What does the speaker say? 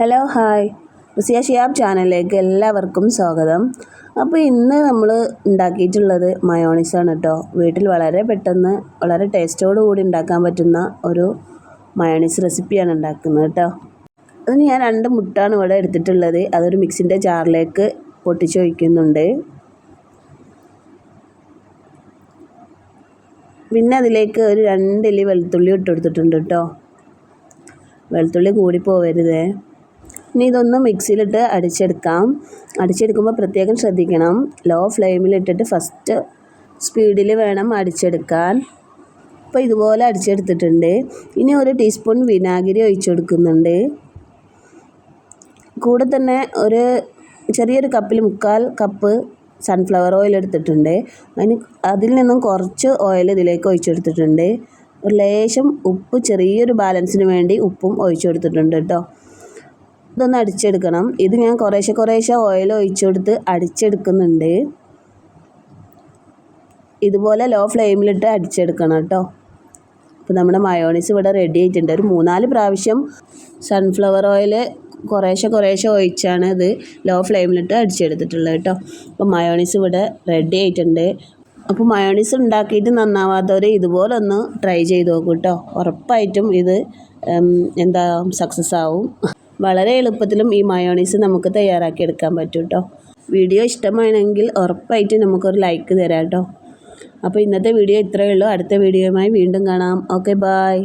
Hello hi. Uzziah Shiyab ചാനലിലേക്ക് എല്ലാവർക്കും സ്വാഗതം. അപ്പോൾ ഇന്ന് നമ്മൾ ഉണ്ടാക്കിയിട്ടുള്ളത് മയോണീസാണ് കേട്ടോ വീട്ടിൽ വളരെ പെട്ടെന്ന് വളരെ ടേസ്റ്റോട് കൂടി ഉണ്ടാക്കാൻ പറ്റുന്ന ഒരു മയോണീസ് റെസിപ്പിയാണ് ഉണ്ടാക്കുന്നത് കേട്ടോ അതിന് ഞാൻ രണ്ട് മുട്ടാണ് ഇവിടെ എടുത്തിട്ടുള്ളത്. അതൊരു മിക്സിന്റെ ജാറിലേക്ക് പൊട്ടിച്ചൊഴിക്കുന്നുണ്ട് പിന്നെ അതിലേക്ക് ഒരു രണ്ടിലി വെളുത്തുള്ളി ഇട്ടെടുത്തിട്ടുണ്ട് കേട്ടോ വെളുത്തുള്ളി കൂടി പോവരുതേ. ഇനി ഇതൊന്ന് മിക്സിയിലിട്ട് അടിച്ചെടുക്കാം. അടിച്ചെടുക്കുമ്പോൾ പ്രത്യേകം ശ്രദ്ധിക്കണം. ലോ ഫ്ലെയിമിലിട്ടിട്ട് ഫസ്റ്റ് സ്പീഡിൽ വേണം അടിച്ചെടുക്കാൻ. അപ്പോൾ ഇതുപോലെ അടിച്ചെടുത്തിട്ടുണ്ട്. ഇനി ഒരു ടീസ്പൂൺ വിനാഗിരി ഒഴിച്ചു കൊടുക്കുന്നുണ്ട് കൂടെ തന്നെ ഒരു ചെറിയൊരു കപ്പിൽ മുക്കാൽ കപ്പ് സൺഫ്ലവർ ഓയിൽ എടുത്തിട്ടുണ്ട്. അതിന് അതിൽ നിന്നും കുറച്ച് ഓയിൽ ഇതിലേക്ക് ഒഴിച്ചെടുത്തിട്ടുണ്ട്. ഒരു ലേശം ഉപ്പ് ചെറിയൊരു ബാലൻസിന് വേണ്ടി ഉപ്പും ഒഴിച്ചു കൊടുത്തിട്ടുണ്ട് കേട്ടോ. ഇതൊന്ന് അടിച്ചെടുക്കണം. ഇത് ഞാൻ കുറേശ്ശെ കുറേശ്ശെ ഓയിൽ ഒഴിച്ചു കൊടുത്ത് അടിച്ചെടുക്കുന്നുണ്ട്. ഇതുപോലെ ലോ ഫ്ലെയിമിലിട്ട് അടിച്ചെടുക്കണം കേട്ടോ. അപ്പോൾ നമ്മുടെ മയോണീസ് ഇവിടെ റെഡി ആയിട്ടുണ്ട്. ഒരു മൂന്നാൽ പ്രാവശ്യം സൺഫ്ലവർ ഓയിൽ കുറേശ്ശെ കുറേശ്ശെ ഒഴിച്ചാണ് ഇത് ലോ ഫ്ലെയിമിലിട്ട് അടിച്ചെടുത്തിട്ടുള്ളത് കേട്ടോ. അപ്പോൾ മയോണീസ് ഇവിടെ റെഡി ആയിട്ടുണ്ട്. അപ്പോൾ മയോണീസ് ഉണ്ടാക്കിയിട്ട് നന്നാവാത്തവർ ഇതുപോലെ ഒന്ന് ട്രൈ ചെയ്ത് നോക്കൂ കേട്ടോ. ഉറപ്പായിട്ടും ഇത് എന്താ സക്സസ് ആവും. വളരെ എളുപ്പത്തിലും ഈ മയോണീസ് നമുക്ക് തയ്യാറാക്കി എടുക്കാൻ പറ്റും കേട്ടോ വീഡിയോ ഇഷ്ടമാണെങ്കിൽ ഉറപ്പായിട്ട് നമുക്കൊരു ലൈക്ക് തരാം കേട്ടോ അപ്പോൾ ഇന്നത്തെ വീഡിയോ ഇത്രയേ ഉള്ളൂ. അടുത്ത വീഡിയോയുമായി വീണ്ടും കാണാം. Okay bye